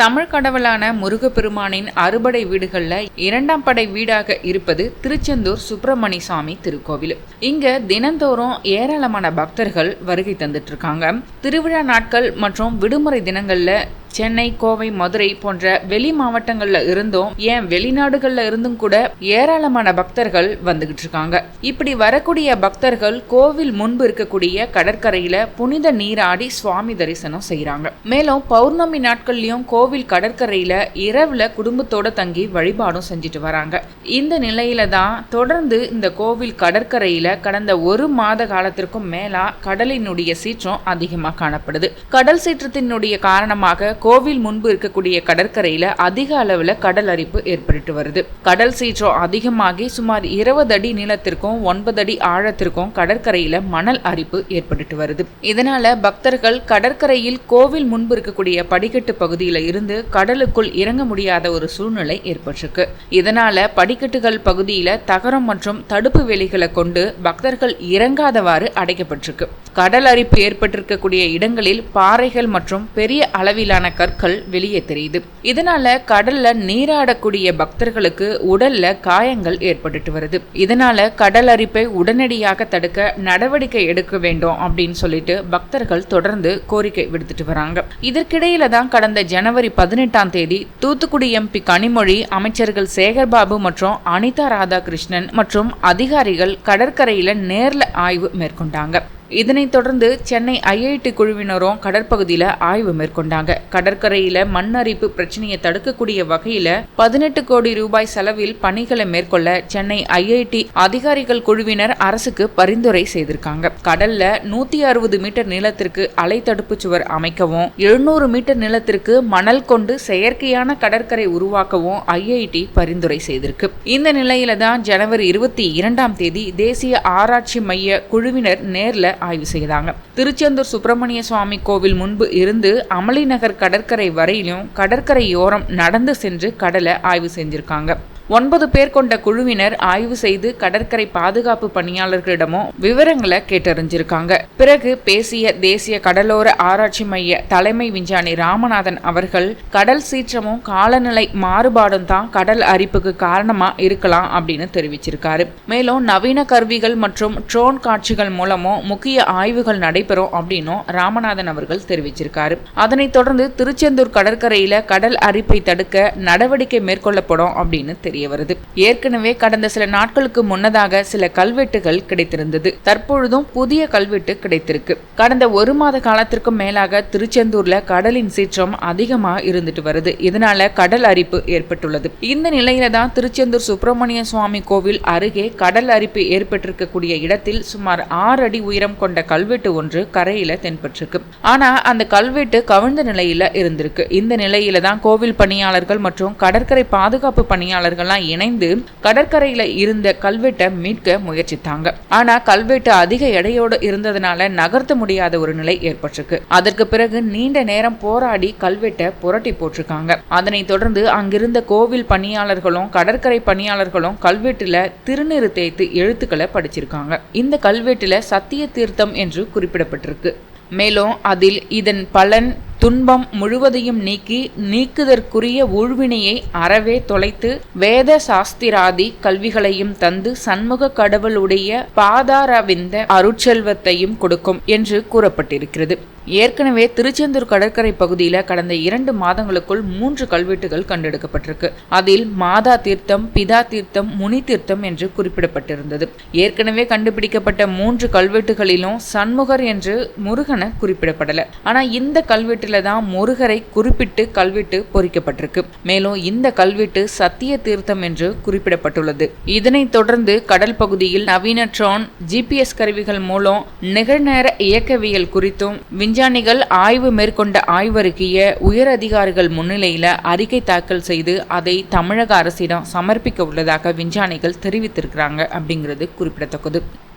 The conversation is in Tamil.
தமிழ் கடவுளான முருகப்பெருமானின் அறுபடை வீடுகளில் இரண்டாம் படை வீடாக இருப்பது திருச்செந்தூர் சுப்பிரமணிய சாமி திருக்கோவில். இங்க தினந்தோறும் ஏராளமான பக்தர்கள் வருகை தந்துட்டு இருக்காங்க திருவிழா நாட்கள் மற்றும் விடுமுறை தினங்கள்ல சென்னை கோவை மதுரை போன்ற வெளி மாவட்டங்கள்ல இருந்தும் ஏன் வெளிநாடுகள்ல இருந்தும் கூட ஏராளமான பக்தர்கள் வந்துகிட்டு இருக்காங்க இப்படி வரக்கூடிய பக்தர்கள் கோவில் முன்பு இருக்கக்கூடிய கடற்கரையில புனித நீராடி சுவாமி தரிசனம் செய்யறாங்க மேலும் பௌர்ணமி நாட்கள்லயும் கோவில் கடற்கரையில் இரவுல குடும்பத்தோட தங்கி வழிபாடும் செஞ்சுட்டு வராங்க. இந்த நிலையில தான் தொடர்ந்து இந்த கோவில் கடற்கரையில கடந்த ஒரு மாத காலத்திற்கும் மேலா கடலினுடைய சீற்றம் அதிகமாக காணப்படுது. கடல் சீற்றத்தினுடைய காரணமாக கோவில் முன்பு இருக்கக்கூடிய கடற்கரையில் அதிக அளவுல கடல் அரிப்பு ஏற்பட்டு வருது. கடல் சீற்றம் அதிகமாகி சுமார் இருபது அடி நீளத்திற்கும் ஒன்பது அடி ஆழத்திற்கும் கடற்கரையில் மணல் அரிப்பு ஏற்பட்டு வருது. இதனால பக்தர்கள் கடற்கரையில் கோவில் முன்பு இருக்கக்கூடிய படிக்கட்டு பகுதியில் இருந்து இருந்து கடலுக்குள் இறங்க முடியாத ஒரு சூழ்நிலை ஏற்பட்டிருக்கு. இதனால படிக்கட்டுகள் பகுதியில தகரம் மற்றும் தடுப்பு வேலிகளை கொண்டு பக்தர்கள் இறங்காதவாறு அடைக்கப்பட்டிருக்கு. கடல் அரிப்பு ஏற்பட்டிருக்கக்கூடிய இடங்களில் பாறைகள் மற்றும் பெரிய அளவிலான கற்கள் வெளியே தெரியுது. இதனால கடல்ல நீராடக்கூடிய பக்தர்களுக்கு உடல்ல காயங்கள் ஏற்பட்டுட்டு வருது. இதனால கடல் அரிப்பை உடனடியாக தடுக்க நடவடிக்கை எடுக்க வேண்டும் அப்படின்னு சொல்லிட்டு பக்தர்கள் தொடர்ந்து கோரிக்கை விடுத்துட்டு வராங்க. இதற்கிடையில தான் கடந்த ஜனவரி பதினெட்டாம் தேதி தூத்துக்குடி எம்பி கனிமொழி அமைச்சர்கள் சேகர்பாபு மற்றும் அனிதா ராதாகிருஷ்ணன் மற்றும் அதிகாரிகள் கடற்கரையில் நேர்ல ஆய்வு மேற்கொண்டாங்க. இதனைத் தொடர்ந்து சென்னை ஐஐடி குழுவினரும் கடற்பகுதியில் ஆய்வு மேற்கொண்டாங்க. கடற்கரையில மண் அரிப்பு பிரச்சனையை தடுக்கக்கூடிய வகையில பதினெட்டு கோடி ரூபாய் செலவில் பணிகளை மேற்கொள்ள சென்னை ஐஐடி அதிகாரிகள் குழுவினர் அரசுக்கு பரிந்துரை செய்திருக்காங்க. கடல்ல நூத்தி அறுபது மீட்டர் நீளத்திற்கு அலை தடுப்பு சுவர் அமைக்கவும் எழுநூறு மீட்டர் நீளத்திற்கு மணல் கொண்டு செயற்கையான கடற்கரை உருவாக்கவும் ஐஐடி பரிந்துரை செய்திருக்கு. இந்த நிலையில தான் ஜனவரி இருபத்தி இரண்டாம் தேதி தேசிய ஆராய்ச்சி மைய குழுவினர் நேரில் ஆய்வு செய்தாங்க. திருச்செந்தூர் சுப்பிரமணிய சுவாமி கோவில் முன்பு இருந்து அமளிநகர் கடற்கரை வரையிலும் கடற்கரையோரம் நடந்து சென்று கடலை ஆய்வு செஞ்சிருக்காங்க. ஒன்பது பேர் கொண்ட குழுவினர் ஆய்வு செய்து கடற்கரை பாதுகாப்பு பணியாளர்களிடமும் விவரங்களை கேட்டறிஞ்சிருக்காங்க. பிறகு பேசிய தேசிய கடலோர ஆராய்ச்சி மைய தலைமை விஞ்ஞானி ராமநாதன் அவர்கள் கடல் சீற்றமும் காலநிலை மாறுபாடும் தான் கடல் அரிப்புக்கு காரணமா இருக்கலாம் அப்படின்னு தெரிவிச்சிருக்காரு. மேலும் நவீன கருவிகள் மற்றும் ட்ரோன் காட்சிகள் மூலமும் முக்கிய ஆய்வுகள் நடைபெறும் அப்படின்னும் ராமநாதன் அவர்கள் தெரிவிச்சிருக்காரு. அதனைத் தொடர்ந்து திருச்செந்தூர் கடற்கரையில கடல் அரிப்பை தடுக்க நடவடிக்கை மேற்கொள்ளப்படும் அப்படின்னு தெரிய வருது. ஏற்கனவே கடந்த சில நாட்களுக்கு முன்னதாக சில கல்வெட்டுகள் கிடைத்திருந்தது. தற்பொழுதும் புதிய கல்வெட்டு கிடைத்திருக்கு. கடந்த ஒரு மாத காலத்திற்கும் மேலாக திருச்செந்தூர்ல கடலின் சீற்றம் அதிகமா இருந்துட்டு வருது. இதனால கடல் அரிப்பு ஏற்பட்டுள்ளது. இந்த நிலையில தான் திருச்செந்தூர் சுப்பிரமணிய சுவாமி கோவில் அருகே கடல் அரிப்பு ஏற்பட்டிருக்கக்கூடிய இடத்தில் சுமார் ஆறு அடி உயரம் கொண்ட கல்வெட்டு ஒன்று கரையில தென்பட்டிருக்கு. ஆனா அந்த கல்வெட்டு கவிழ்ந்த நிலையில இருந்திருக்கு. இந்த நிலையில தான் கோவில் பணியாளர்கள் மற்றும் கடற்கரை பாதுகாப்பு பணியாளர்கள் பணியாளர்கள்லாம் இணைந்து கடற்கரையில இருந்த கல்வெட்டை மீட்க முயற்சித்தாங்க. ஆனா கல்வெட்டு அதிக எடையோடு இருந்ததுனால நகர்த்த முடியாத ஒரு நிலை ஏற்பட்டிருக்கு. அதற்கு பிறகு நீண்ட நேரம் போராடி கல்வெட்டை புரட்டி போட்டிருக்காங்க. அதனைத் தொடர்ந்து அங்கிருந்த கோவில் பணியாளர்களும் கடற்கரை பணியாளர்களும் கல்வெட்டுல திருநீறு தேய்த்து எழுத்துக்களை படிச்சிருக்காங்க. இந்த கல்வெட்டுல சத்திய தீர்த்தம் என்று குறிப்பிடப்பட்டிருக்கு. மேலும் அதில் இதன் பலன் துன்பம் முழுவதையும் நீக்கி நீக்குதற்குரிய ஊழ்வினையை அறவே தொலைத்து வேத சாஸ்திராதி கல்விகளையும் தந்து சண்முக கடவுளுடைய பாதாரவிந்த அருட்செல்வத்தையும் கொடுக்கும் என்று கூறப்பட்டிருக்கிறது. ஏற்கனவே திருச்செந்தூர் கடற்கரை பகுதியில் கடந்த இரண்டு மாதங்களுக்குள் மூன்று கல்வெட்டுகள் கண்டெடுக்கப்பட்டிருக்கு. அதில் மாதா தீர்த்தம் பிதா தீர்த்தம் முனி தீர்த்தம் என்று குறிப்பிடப்பட்டிருந்தது. ஏற்கனவே கண்டுபிடிக்கப்பட்ட மூன்று கல்வெட்டுகளிலும் சண்முகர் என்று முருகனை குறிப்பிடப்படல. ஆனால் இந்த கல்வெட்டில் தான் முருகரை குறிப்பிட்டு கல்வெட்டு பொறிக்கப்பட்டிருக்கு. மேலும் இந்த கல்வெட்டு சத்திய தீர்த்தம் என்று குறிப்பிடப்பட்டுள்ளது. இதனைத் தொடர்ந்து கடல் பகுதியில் நவீன ட்ரோன் ஜிபிஎஸ் கருவிகள் மூலம் நிகழ்நேர இயக்கவியல் குறித்தும் விஞ்ஞானிகள் ஆய்வு மேற்கொண்ட ஆய்வறிக்கைய உயர் அதிகாரிகள் முன்னிலையில் அறிக்கை தாக்கல் செய்து அதை தமிழக அரசிடம் சமர்ப்பிக்க உள்ளதாக விஞ்ஞானிகள் தெரிவித்திருக்கிறாங்க அப்படிங்கிறது குறிப்பிடத்தக்கது.